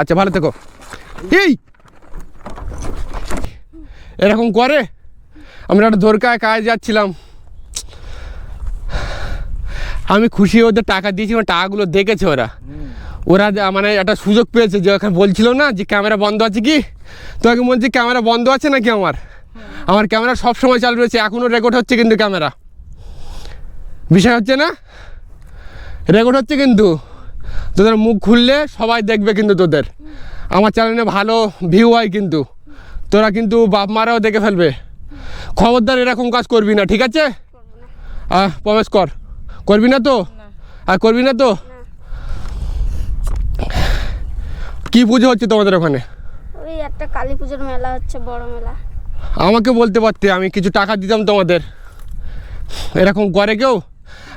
আচ্ছা ভালো থেকো। এই! এরকম করে আমরা একটা দরকার কাজে যাচ্ছিলাম। আমি খুশি ওদের টাকা দিয়েছি আমার টাকাগুলো দেখেছে ওরা। ওরা মানে একটা সুযোগ পেয়েছে, যে ওখানে বলছিল না যে ক্যামেরা বন্ধ আছে কি? তোমাকে বলছি ক্যামেরা বন্ধ আছে নাকি আমার? আমার ক্যামেরা সব সময় চালু রয়েছে এখনও রেকর্ড হচ্ছে কিন্তু ক্যামেরা। বিষয় হচ্ছে না? রেকর্ড হচ্ছে কিন্তু। তোদের মুখ খুললে সবাই দেখবে কিন্তু তোদের। আমার চ্যানেলে ভালো ভিউ হয় কিন্তু। তোরা কিন্তু বাপ মারাও দেখে ফেলবে। খবরদার এরকম কাজ করবি না ঠিক আছে? প্রবেশ কর। করবি না তো? আর করবি না তো? কি পুজো হচ্ছে তোমাদের ওখানে? ওই একটা কালী পুজোর মেলা হচ্ছে বড় মেলা। আমাকে বলতে পারতে আমি কিছু টাকা দিতাম তোমাদের। এরকম করে কেউ?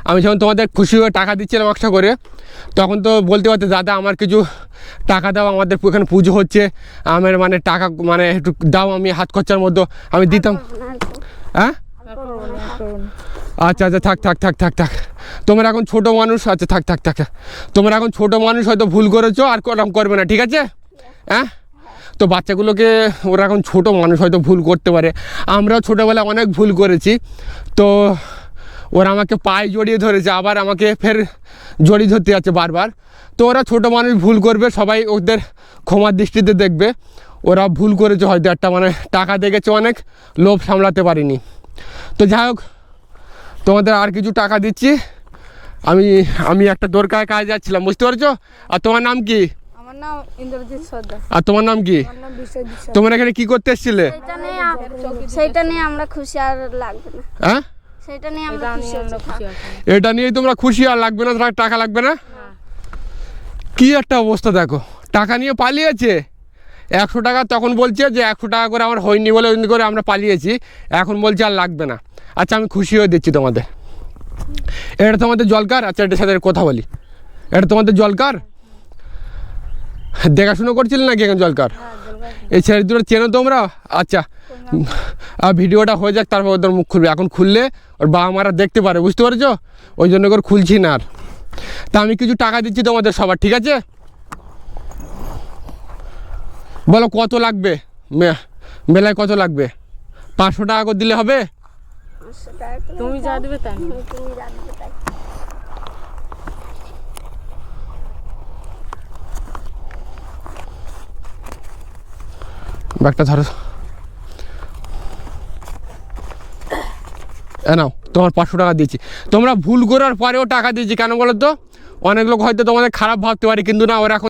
আমি যখন তোমাদের খুশি হয়ে টাকা দিচ্ছিলাম একটা করে, তখন তো বলতে পারতে, দাদা, আমার কিছু টাকা দাও, আমাদের এখানে পুজো হচ্ছে। আমার মানে টাকা মানে একটু দাও আমি হাত খরচার মধ্যে, আমি দিতাম। হ্যাঁ? আচ্ছা আচ্ছা থাক থাক থাক থাক থাক। তোমরা এখন ছোট মানুষ আচ্ছা থাক থাক থাক। তোমরা এখন ছোট মানুষ হয়তো ভুল করেছ আর ওরকম করবে না, ঠিক আছে? হ্যাঁ? তো বাচ্চাগুলোকে, ওরা এখন ছোট মানুষ হয়তো ভুল করতে পারে। আমরাও ছোটোবেলায় অনেক ভুল করেছি। তো ওরা আমাকে পায়ে জড়িয়ে ধরেছে আবার আমাকে ফের জড়িয়ে ধরতে যাচ্ছে বারবার। তো ওরা ছোটো মানুষ ভুল করবে সবাই ওদের ক্ষমার দৃষ্টিতে দেখবে। ওরা ভুল করেছে হয়তো একটা মানে টাকা দেখেছে অনেক লোভ সামলাতে পারিনি। তো যাই হোক তোমাদের আর কিছু টাকা দিচ্ছি। আমি আমি একটা দরকার কাজে যাচ্ছিলাম বুঝতে পারছ? আর তোমার নাম কি? আমার নাম ইন্দ্রজিৎ সর্দার। আর তোমার নাম কি? আমার নাম বিশ্বজিৎ সর্দার। তোমরা এখানে কি করতে এসেছিলে? সেইটা নিয়ে নিয়ে আমরা খুশি আর লাগবে না। হ্যাঁ? সেইটা নিয়ে আমরা এটা খুশি নিয়ে আমরা হচ্ছি। খুশি আছি এটা নিয়ে তোমরা খুশি আর লাগবে না? টাকা লাগবে না? কি একটা অবস্থা দেখো। টাকা নিয়ে পালিয়েছে। একশো টাকা তখন বলছে যে একশো টাকা করে আমার হয়নি বলে ওই করে আমরা পালিয়েছি। এখন বলছে আর লাগবে না। আচ্ছা আমি খুশি হয়ে দিচ্ছি তোমাদের। এটা তোমাদের জলকার? আচ্ছা এটার সাথে কথা বলি। এটা তোমাদের জলকার? দেখাশুনো করছিলে নাকি এখন জলকার? এই ছেলে দুটো চেনো তোমরা? আচ্ছা আর ভিডিওটা হয়ে যাক তারপর ওদের মুখ খুলবে। এখন খুললে ওর বাবা মারা দেখতে পারে বুঝতে পারছ? ওই জন্য করে খুলছি না আর। তা আমি কিছু টাকা দিচ্ছি তোমাদের সবার ঠিক আছে? বলো কত লাগবে? মেলায় কত লাগবে? পাঁচশো টাকা করে দিলে হবে? তুমি যা দিবে তাই তুমি যা দিবে তাই। ব্যাগটা ধরো। নাও, তোমার পাঁচশো টাকা দিয়েছি। তোমরা ভুল করার পরেও টাকা দিয়েছি কেন বলো তো অনেক লোক হয়তো তোমাদের খারাপ ভাবতে পারে, কিন্তু না, ওরা এখন